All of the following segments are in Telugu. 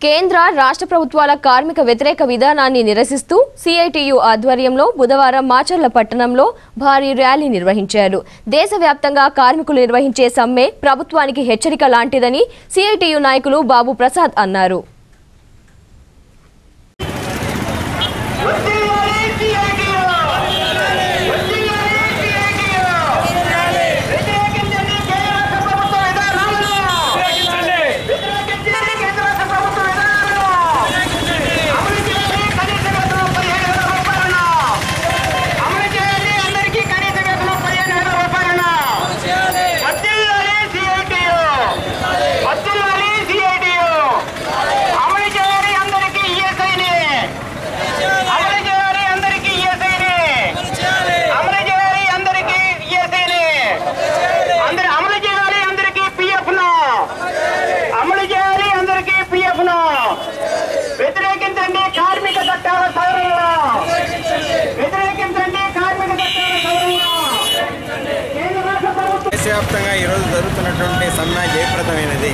కేంద్ర రాష్ట్ర ప్రభుత్వాల కార్మిక వ్యతిరేక విధానాన్ని నిరసిస్తూ సిఐటియు ఆధ్వర్యంలో బుధవారం మాచర్ల పట్టణంలో భారీ ర్యాలీ నిర్వహించారు. దేశవ్యాప్తంగా కార్మికులు నిర్వహించే సమ్మె ప్రభుత్వానికి హెచ్చరిక లాంటిదని సిఐటియు నాయకులు బాబు ప్రసాద్ అన్నారు అమలు చేయాలి అందరికీ ఈఎస్ఐని అమలు చేయాలి అందరికీ ఈఎస్ఐని అమలు చేయాలి అందరికీ ఈఎస్ఐని అందరి అమలు చేయాలి అందరికీ పిఎఫ్ను అమలు చేయాలి అందరికీ పిఎఫ్ను వ్యతిరేకించండి కార్మిక చట్టాల సవరణ వ్యతిరేకించండి కార్మిక చట్టాల సవరణ కేంద్ర రాష్ట్ర ప్రభుత్వం దేశవ్యాప్తంగా ఈరోజు జరుగుతున్నటువంటి సమ్మె జయప్రదమైనది.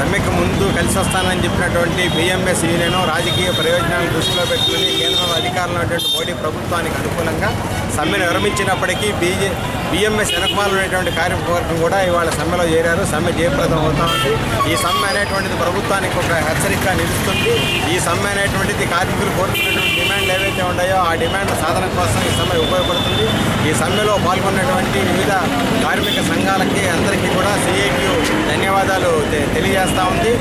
సమ్మెకు ముందు కలిసి వస్తానని చెప్పినటువంటి బిఎంఎస్ యూనియన్ రాజకీయ ప్రయోజనాలను దృష్టిలో పెట్టుకుని కేంద్రంలో అధికారంలో ఉన్నటువంటి మోడీ ప్రభుత్వానికి అనుకూలంగా సమ్మెను విరమించినప్పటికీ బీజే బిఎంఎస్ వెనకమాలు ఉన్నటువంటి కార్యవర్గం కూడా ఇవాళ సమ్మెలో చేరారు. సమ్మె జయప్రదం అవుతా ఉంది. ఈ సమ్మె అనేటువంటిది ప్రభుత్వానికి ఒక హెచ్చరిక నిలుస్తుంది. ఈ సమ్మె అనేటువంటిది కార్మికులు కోరుతున్నటువంటి డిమాండ్లు ఏవైతే ఉన్నాయో ఆ డిమాండ్ సాధన కోసం ఈ సమ్మె ఉపయోగపడుతుంది. ఈ సమ్మెలో పాల్గొన్నటువంటి వివిధ కార్మిక సంఘాలకి అందరికీ కూడా సిఐటి ధన్యవాదాలు తెలియజేస్తూ తెలియజేస్తా ఉంది.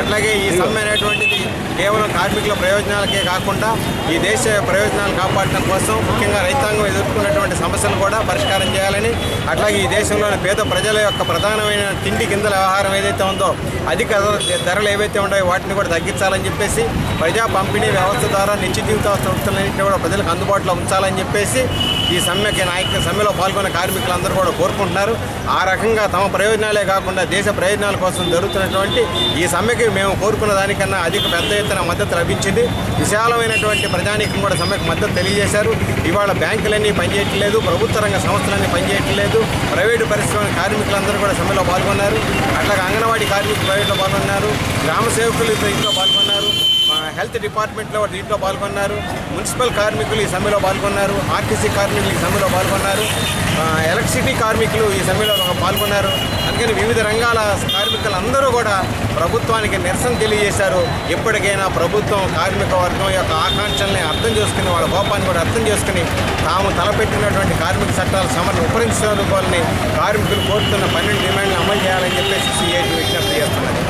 అట్లాగే ఈ సమ్మె అనేటువంటిది కేవలం కార్మికుల ప్రయోజనాలకే కాకుండా ఈ దేశ ప్రయోజనాలు కాపాడటం కోసం ముఖ్యంగా రైతాంగం ఎదుర్కొన్నటువంటి సమస్యలు కూడా పరిష్కారం చేయాలని అట్లాగే ఈ దేశంలోని పేద ప్రజల యొక్క ప్రధానమైన తిండి కిందల వ్యవహారం ఏదైతే ఉందో అధిక ధరలు ఏవైతే ఉన్నాయో వాటిని కూడా తగ్గించాలని చెప్పేసి ప్రజా పంపిణీ వ్యవస్థ ద్వారా నిత్య జీవిత వస్తువులన్నింటినీ కూడా ప్రజలకు అందుబాటులో ఉంచాలని చెప్పేసి ఈ సమ్మెకి నాయక సమ్మెలో పాల్గొన్న కార్మికులందరూ కూడా కోరుకుంటున్నారు. ఆ రకంగా తమ ప్రయోజనాలే కాకుండా దేశ ప్రయోజనాల కోసం జరుగుతున్నటువంటి ఈ సమ్మెకి మేము కోరుకున్న దానికన్నా అధిక పెద్ద ఎత్తున మద్దతు లభించింది. విశాలమైనటువంటి ప్రజానీకం కూడా సమ్మెకు మద్దతు తెలియజేశారు. ఇవాళ బ్యాంకులన్నీ పనిచేయట్లేదు ప్రభుత్వ రంగ సంస్థలన్నీ పనిచేయట్లేదు. ప్రైవేటు పరిశ్రమ కార్మికులందరూ కూడా సమ్మెలో పాల్గొన్నారు. అట్లాగే అంగన్వాడీ కార్మికులు ప్రైవేట్లో పాల్గొన్నారు. గ్రామ సేవకులు ఇంట్లో పాల్గొన్నారు. హెల్త్ డిపార్ట్మెంట్లో దీంట్లో పాల్గొన్నారు. మున్సిపల్ కార్మికులు ఈ సమ్మెలో పాల్గొన్నారు. ఆర్టీసీ కార్మికులు ఈ సమ్మెలో పాల్గొన్నారు. ఎలక్ట్రిసిటీ కార్మికులు ఈ సమ్మెలో పాల్గొన్నారు. అందుకని వివిధ రంగాల కార్మికులందరూ కూడా ప్రభుత్వానికి నిరసన తెలియజేశారు. ఎప్పటికైనా ప్రభుత్వం కార్మిక వర్గం యొక్క ఆకాంక్షల్ని అర్థం చేసుకుని వాళ్ళ కోపాన్ని కూడా అర్థం చేసుకుని తాము తలపెట్టినటువంటి కార్మిక చట్టాల సమరణ ఉపరించుకోవాలని కార్మికులు కోరుతున్న పన్నెండు డిమాండ్లు అమలు చేయాలని చెప్పేసి సిఐటి విజ్ఞప్తి చేస్తున్నారు.